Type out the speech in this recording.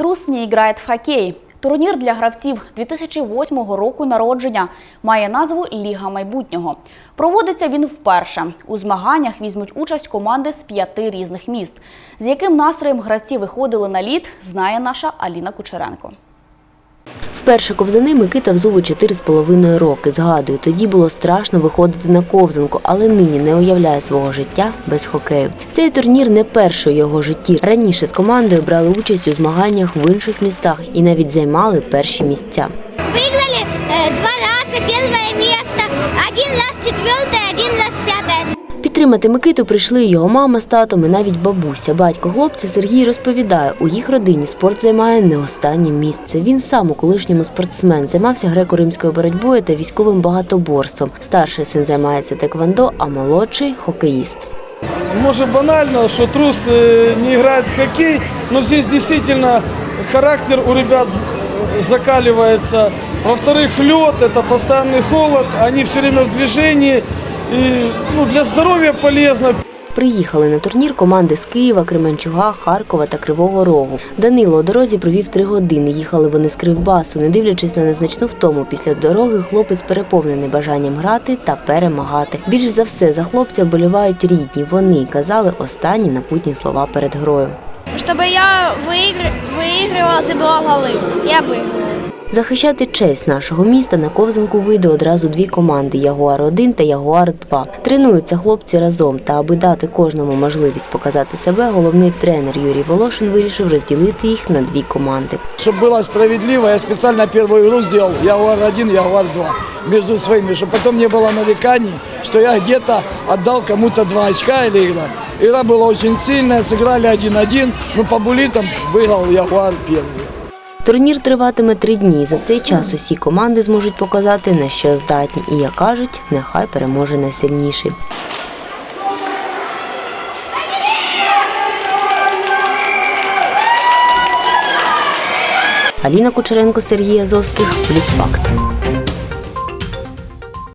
Трус не грає в хокей. Турнір для гравців 2008 року народження має назву Ліга майбутнього. Проводиться він вперше. У змаганнях візьмуть участь команди з п'яти різних міст. З яким настроєм гравці виходили на лід, знає наша Аліна Кучеренко. Вперше ковзани Микита взув у 4,5 роки. Згадую, тоді було страшно виходити на ковзанку, але нині не уявляє свого життя без хокею. Цей турнір не перший у його житті. Раніше з командою брали участь у змаганнях в інших містах і навіть займали перші місця. Выиграли э, два раза первое место, один раз пятое. Підтримати Микиту прийшли його мама з татом і навіть бабуся. Батько хлопця Сергій розповідає, у їх родині спорт займає не останнє місце. Він сам у колишньому спортсмен, займався греко-римською боротьбою та військовим багатоборством. Старший син займається теквондо, а молодший хокеїст. Может банально, что трус э, не играет в хоккей, но здесь действительно характер у ребят з- закаливается. Во-вторых, лед, это постоянный холод, они все время в движении. И ну, для здоровья полезно. Приїхали на турнір команди з Києва, Кременчуга, Харкова та Кривого Рогу. Данило у дорозі провів три години. Їхали вони з Кривбасу. Не дивлячись на незначну втому, після дороги хлопець переповнений бажанням грати та перемагати. Більш за все за хлопця вболівають рідні. Вони казали останні напутні слова перед грою. Чтобы я выигр... выигрывала, забила голы. Я выиграла. Захищати честь нашого міста на ковзанку вийде одразу дві команди Ягуар 1 та Ягуар 2 Тренуються хлопці разом. Та аби дати кожному можливість показати себе, головний тренер Юрій Волошин вирішив розділити їх на дві команди. Чтобы было справедливо, я специально первую игру сделал Ягуар-1, Ягуар-2 между своими, чтобы потом не было нареканий, что я где-то отдал кому-то два очка или игра. Игра была очень сильная, сыграли 1-1, но по булитам выиграл Ягуар первый. Турнір триватиме три дні. За цей час усі команди зможуть показати на що здатні. І як кажуть, нехай переможе найсильніший. Аліна Кучеренко, Сергій Азовських, Бліцфакт.